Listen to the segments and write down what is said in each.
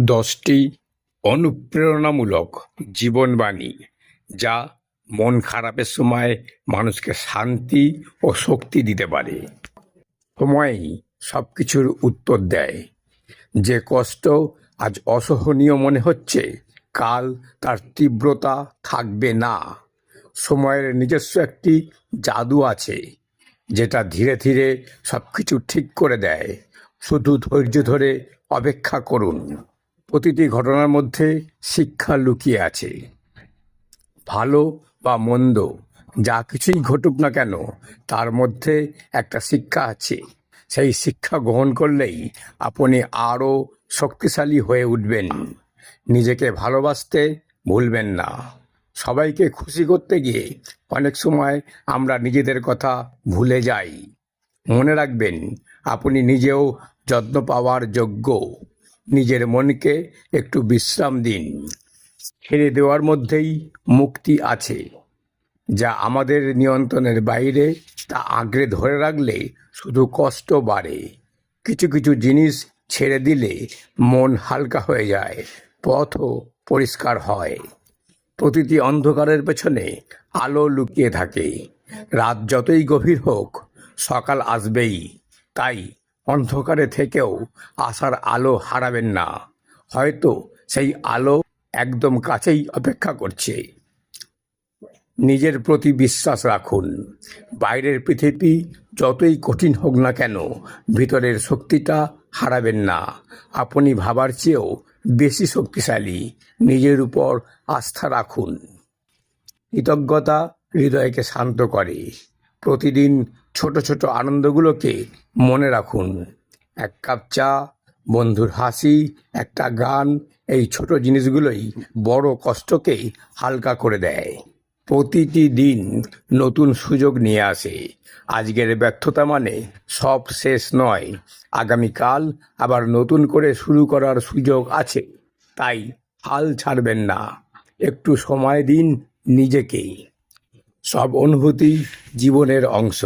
দশটি অনুপ্রেরণামূলক জীবনবাণী যা মন খারাপের সময় মানুষকে শান্তি ও শক্তি দিতে পারে। সময়ই সব কিছুর উত্তর দেয়। যে কষ্ট আজ অসহনীয় মনে হচ্ছে, কাল তার তীব্রতা থাকবে না। সময়ের নিজস্ব একটি জাদু আছে, যেটা ধীরে ধীরে সব কিছু ঠিক করে দেয়। শুধু ধৈর্য ধরে অপেক্ষা করুন। প্রতিটি ঘটনার মধ্যে শিক্ষা লুকিয়ে আছে। ভালো বা মন্দ, যা কিছুই ঘটুক না কেন, তার মধ্যে একটা শিক্ষা আছে। সেই শিক্ষা গ্রহণ করলেই আপনি আরও শক্তিশালী হয়ে উঠবেন। নিজেকে ভালোবাসতে ভুলবেন না। সবাইকে খুশি করতে গিয়ে অনেক সময় আমরা নিজেদের কথা ভুলে যাই। মনে রাখবেন, আপনি নিজেও যত্ন পাওয়ার যোগ্য। নিজের মনকে একটু বিশ্রাম দিন। ছেড়ে দেওয়ার মধ্যেই মুক্তি আছে, যা আমাদের নিয়ন্ত্রণের বাইরে তা আঁকড়ে ধরে রাখলে শুধু কষ্ট বাড়ে। কিছু কিছু জিনিস ছেড়ে দিলে মন হালকা হয়ে যায়, পথও পরিষ্কার হয়। প্রতিটি অন্ধকারের পেছনে আলো লুকিয়ে থাকে। রাত যতই গভীর হোক, সকাল আসবেই, তাই অন্ধকারে থেকেও আসার আলো হারাবেন না। হয়তো সেই আলো একদম কাছেই অপেক্ষা করছে। নিজের প্রতি বিশ্বাস রাখুন। বাইরের পৃথিবী যতই কঠিন হোক না কেন, ভিতরের শক্তিটা হারাবেন না। আপনি ভাবার চেয়েও বেশি শক্তিশালী। নিজের উপর আস্থা রাখুন। কৃতজ্ঞতা হৃদয়কে শান্ত করে। প্রতিদিন ছোট ছোট আনন্দগুলোকে মনে রাখুন। এক কাপ চা, বন্ধুর হাসি, একটা গান, এই ছোট জিনিসগুলোই বড় কষ্টকে হালকা করে দেয়। প্রতিটি দিন নতুন সুযোগ নিয়ে আসে। আজকের ব্যর্থতা মানে সব শেষ নয়, আগামীকাল আবার নতুন করে শুরু করার সুযোগ আছে। তাই হাল ছাড়বেন না, একটু সময় দিন নিজেকেই। সব অনুভূতি জীবনের অংশ।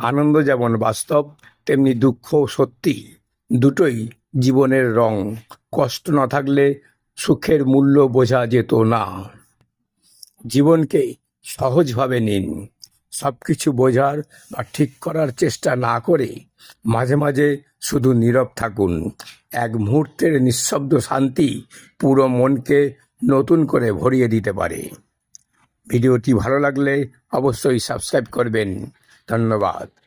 আনন্দ যেমন বাস্তব, তেমনি দুঃখ সত্যি। দুটোই জীবনের রং। কষ্ট না থাকলে সুখের মূল্য বোঝা যেত না। জীবনকে সহজভাবে নিন। সব কিছু বোঝার বা ঠিক করার চেষ্টা না করে মাঝে মাঝে শুধু নীরব থাকুন। এক মুহূর্তের নিঃশব্দ শান্তি পুরো মনকে নতুন করে ভরিয়ে দিতে পারে। ভিডিওটি ভালো লাগলে অবশ্যই সাবস্ক্রাইব করবেন। धन्यवाद।